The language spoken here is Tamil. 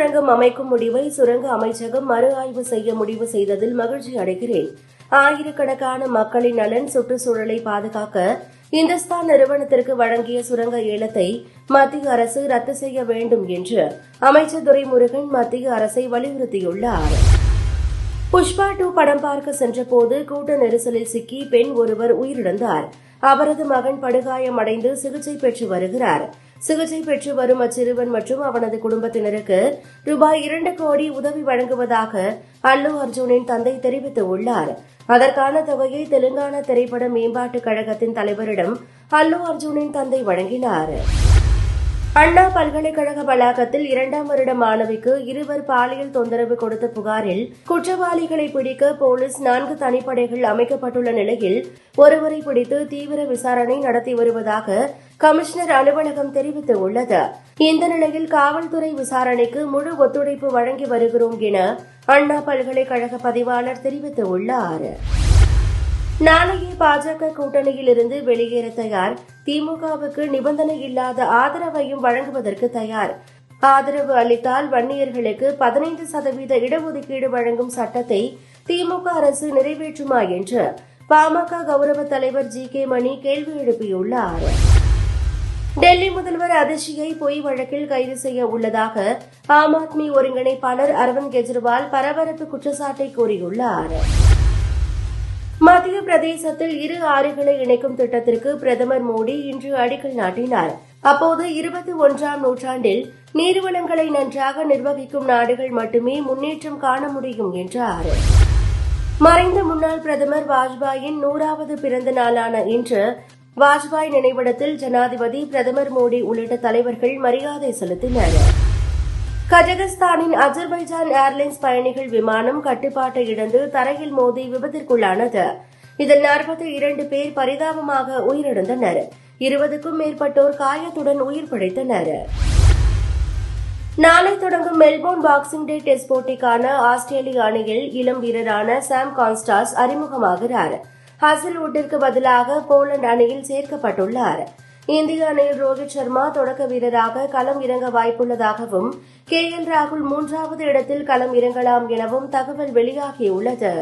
சுரங்கம் அமைக்கும் முடிவை சுரங்க அமைச்சகம் மறு ஆய்வு செய்ய முடிவு செய்ததில் மகிழ்ச்சி அடைகிறேன். ஆயிரக்கணக்கான மக்களின் நலன் சுற்றுச்சூழலை பாதுகாக்க இந்துஸ்தான் நிறுவனத்திற்கு வழங்கிய சுரங்க ஏலத்தை மத்திய அரசு ரத்து செய்ய வேண்டும் என்று அமைச்சர் துரைமுருகன் மத்திய அரசை வலியுறுத்தியுள்ளார். புஷ்பா டூ படம் பார்க்க சென்றபோது கூட்ட நெரிசலில் சிக்கி பெண் ஒருவர் உயிரிழந்தார். அவரது மகன் படுகாயமடைந்து சிகிச்சை பெற்று வருகிறார். சிகிச்சை பெற்று வரும் அச்சிறுவன் மற்றும் அவனது குடும்பத்தினருக்கு ரூபாய் இரண்டு கோடி உதவி வழங்குவதாக அல்லு அர்ஜுனின் தந்தை தெரிவித்துள்ளார். அதற்கான தொகையை தெலுங்கானா திரைப்பட மேம்பாட்டுக் கழகத்தின் தலைவரிடம் அல்லு அர்ஜுனின் தந்தை வழங்கினார். அண்ணா பல்கலைக்கழக வளாகத்தில் இரண்டாம் வருட மாணவிக்கு இருவர் பாலியல் தொந்தரவு கொடுத்த புகாரில் குற்றவாளிகளை பிடிக்க போலீஸ் நான்கு தனிப்படைகள் அமைக்கப்பட்டுள்ள நிலையில் ஒருவரை பிடித்து தீவிர விசாரணை நடத்தி வருவதாக கமிஷனர் அலுவலகம் தெரிவித்துள்ளது. இந்த நிலையில் காவல்துறை விசாரணைக்கு முழு ஒத்துழைப்பு வழங்கி வருகிறோம் என அண்ணா பல்கலைக்கழக பதிவாளர் தெரிவித்துள்ளாா் நாளையே பாஜக கூட்டணியில் இருந்து வெளியேற தயார். திமுகவுக்கு நிபந்தனை இல்லாத ஆதரவையும் வழங்குவதற்கு தயார். ஆதரவு அளித்தால் வன்னியர்களுக்கு பதினைந்து சதவீத இடஒதுக்கீடு வழங்கும் சட்டத்தை திமுக அரசு நிறைவேற்றுமா என்று பாமக கௌரவ தலைவர் ஜி கே மணி கேள்வி எழுப்பியுள்ளார். டெல்லி முதல்வர் அதிர்ஷியை பொய் வழக்கில் கைது செய்ய உள்ளதாக ஆம் ஆத்மி ஒருங்கிணைப்பாளர் அரவிந்த் கெஜ்ரிவால் பரபரப்பு குற்றச்சாட்டை கூறியுள்ளாா் மத்திய பிரதேசத்தில் இரு ஆறுகளை இணைக்கும் திட்டத்திற்கு பிரதமர் மோடி இன்று அடிக்கல் நாட்டினார். அப்போது இருபத்தி ஒன்றாம் நூற்றாண்டில் நீர்வளங்களை நன்றாக நிர்வகிக்கும் நாடுகள் மட்டுமே முன்னேற்றம் காண முடியும் என்றார். மறைந்த முன்னாள் பிரதமர் வாஜ்பாயின் நூறாவது பிறந்த நாளான இன்று வாஜ்பாய் நினைவிடத்தில் ஜனாதிபதி பிரதமர் மோடி உள்ளிட்ட தலைவர்கள் மரியாதை செலுத்தினர். கஜகஸ்தானின் அஜர்பைஜான் ஏர்லைன்ஸ் பயணிகள் விமானம் கட்டுப்பாட்டை இழந்து தரையில் மோதி விபத்திற்குள்ளானது. இதில் நாற்பத்தி இரண்டு பேர் பரிதாபமாக உயிரிழந்தனர். இருபதுக்கும் மேற்பட்டோர் காயத்துடன் உயிர் பிழைத்தனர். நாளை தொடங்கும் மெல்போர்ன் பாக்ஸிங் டே டெஸ்ட் போட்டிக்கான ஆஸ்திரேலிய அணியில் இளம் வீரரான சாம் கான்ஸ்டாஸ் அறிமுகமாகிறார். ஹசல்வுட்டிற்கு பதிலாக போலந்து அணியில் சேர்க்கப்பட்டுள்ளார். இந்திய அணியில் ரோஹித் சர்மா தொடக்க வீரராக களம் இறங்க வாய்ப்புள்ளதாகவும் கே எல் ராகுல் மூன்றாவது இடத்தில் களம் இறங்கலாம் எனவும் தகவல் வெளியாகியுள்ளது.